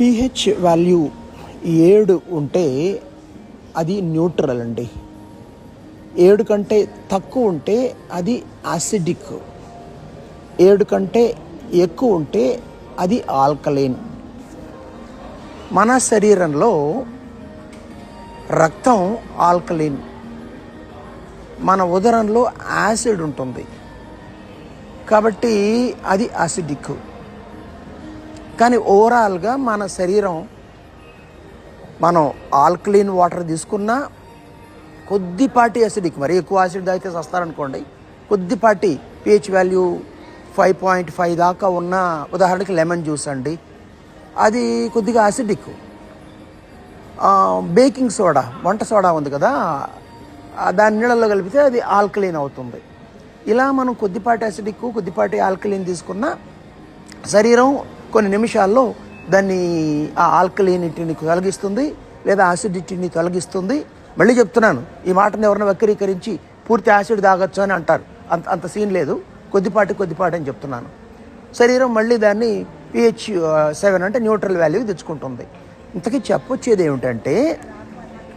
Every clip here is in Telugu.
పిహెచ్ వాల్యూ ఏడు ఉంటే అది న్యూట్రల్ అండి. ఏడు కంటే తక్కువ ఉంటే అది యాసిడిక్. ఏడు కంటే ఎక్కువ ఉంటే అది ఆల్కలైన్. మన శరీరంలో రక్తం ఆల్కలైన్. మన ఉదరంలో యాసిడ్ ఉంటుంది. కాబట్టి అది యాసిడిక్. కానీ ఓవరాల్గా మన శరీరం మనం ఆల్కలీన్ వాటర్ తీసుకున్నా కొద్దిపాటి యాసిడిక్ మరి ఎక్కువ యాసిడ్ తాగితే వస్తారనుకోండి కొద్దిపాటి pH value five point five దాకా ఉన్న ఉదాహరణకి లెమన్ జ్యూస్ అండి. అది కొద్దిగా యాసిడిక్ బేకింగ్ సోడా వంట సోడా ఉంది కదా దాని నీళ్ళల్లో కలిపితే అది ఆల్కలీన్ అవుతుంది. ఇలా మనం కొద్దిపాటి యాసిడిక్ కొద్దిపాటి ఆల్కలీన్ తీసుకున్న శరీరం కొన్ని నిమిషాల్లో దాన్ని ఆ ఆల్కలీనిటీని తొలగిస్తుంది లేదా యాసిడిటీని తొలగిస్తుంది. మళ్ళీ చెప్తున్నాను ఈ మాటను ఎవరిని వక్రీకరించి పూర్తి యాసిడ్ తాగొచ్చు అని అంటారు. అంత అంత సీన్ లేదు. కొద్దిపాటి కొద్దిపాటి అని చెప్తున్నాను. శరీరం మళ్ళీ దాన్ని పిహెచ్ సెవెన్ అంటే న్యూట్రల్ వాల్యూకి తెచ్చుకుంటుంది. ఇంతకీ చెప్పొచ్చేది ఏమిటంటే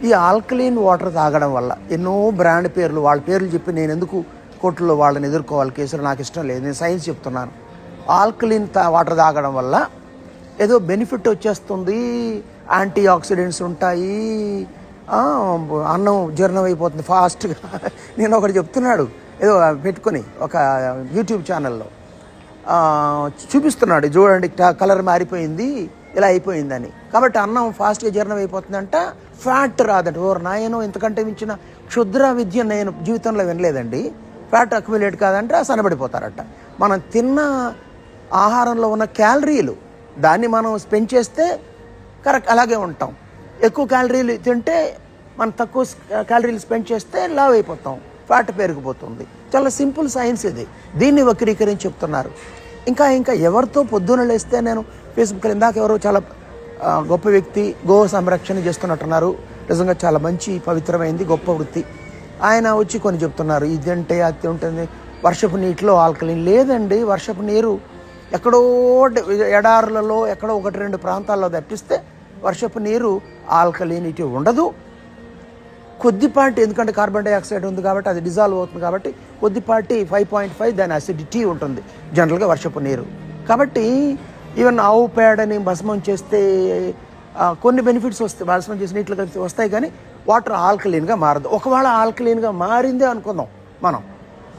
ఈ ఆల్కలీన్ వాటర్ తాగడం వల్ల ఎన్నో బ్రాండ్ పేర్లు వాళ్ళ పేర్లు చెప్పి నేను ఎందుకు కోర్టులో వాళ్ళని ఎదుర్కోవాలి కేసులు నాకు ఇష్టం లేదు. నేను సైన్స్ చెప్తున్నాను. ఆల్కలీన్ తా వాటర్ తాగడం వల్ల ఏదో బెనిఫిట్ వచ్చేస్తుంది. యాంటీ ఆక్సిడెంట్స్ ఉంటాయి అన్నం జీర్ణం అయిపోతుంది ఫాస్ట్గా. నేను ఒకటి చెప్తున్నాడు. ఏదో పెట్టుకొని ఒక యూట్యూబ్ ఛానల్లో. చూపిస్తున్నాడు. చూడండి కలర్ మారిపోయింది ఇలా అయిపోయిందని. కాబట్టి అన్నం ఫాస్ట్గా జీర్ణం అయిపోతుందంట. ఫ్యాట్ రాదంట. ఓ నాయనో ఇంతకంటే మించిన క్షుద్ర విద్య నేను జీవితంలో వినలేదండి. ఫ్యాట్ అక్యుమిలేట్ కాదంటే సన్నబడిపోతారట. మనం తిన్న ఆహారంలో ఉన్న క్యాలరీలు దాన్ని మనం స్పెండ్ చేస్తే కరెక్ట్ అలాగే ఉంటాం. ఎక్కువ క్యాలరీలు తింటే మనం తక్కువ క్యాలరీలు స్పెండ్ చేస్తే లావ్ అయిపోతాం ఫ్యాట్ పెరిగిపోతుంది. చాలా సింపుల్ సైన్స్ ఇది. దీన్ని వక్రీకరించి చెప్తున్నారు. ఇంకా ఇంకా ఎవరితో పొద్దున లేస్తే నేను ఫేస్బుక్ ఇందాక ఎవరో చాలా గొప్ప వ్యక్తి గో సంరక్షణ చేస్తున్నట్టున్నారు. నిజంగా చాలా మంచి పవిత్రమైంది గొప్ప వృత్తి. ఆయన వచ్చి కొన్ని చెప్తున్నారు. ఇదంటే అది ఉంటుంది. వర్షపు నీటిలో ఆల్కలిన్ లేదండి. వర్షపు నీరు ఎక్కడో డ- ఎడారులలో ఎక్కడో ఒకటి రెండు ప్రాంతాల్లో తప్పిస్తే వర్షపు నీరు ఆల్కలీనిటీ ఉండదు. కొద్దిపాటి ఎందుకంటే కార్బన్ డైఆక్సైడ్ ఉంది కాబట్టి అది డిజాల్వ్ అవుతుంది కాబట్టి కొద్దిపాటి ఫైవ్ పాయింట్ ఫైవ్ దాని అసిడిటీ ఉంటుంది జనరల్గా వర్షపు నీరు. కాబట్టి ఈవెన్ ఆవు పేడని భస్మం చేస్తే కొన్ని బెనిఫిట్స్ వస్తాయి భస్మం చేసి నీటిలో కలిసి వస్తాయి కానీ వాటర్ ఆల్కలీన్గా మారదు. ఒకవేళ ఆల్కలీన్గా మారిందే అనుకుందాం మనం.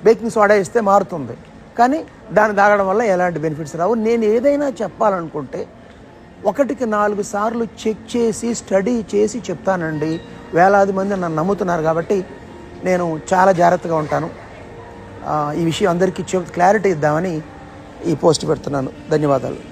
బేకింగ్ సోడా వేస్తే మారుతుంది. కానీ దాన్ని తాగడం వల్ల ఎలాంటి బెనిఫిట్స్ రావు. నేను ఏదైనా చెప్పాలనుకుంటే ఒకటికి నాలుగు సార్లు చెక్ చేసి స్టడీ చేసి చెప్తానండి. వేలాది మంది నన్ను నమ్ముతున్నారు కాబట్టి నేను చాలా జాగ్రత్తగా ఉంటాను. ఈ విషయం అందరికీ చెప్ క్లారిటీ ఇద్దామని ఈ పోస్ట్ పెడుతున్నాను. ధన్యవాదాలు.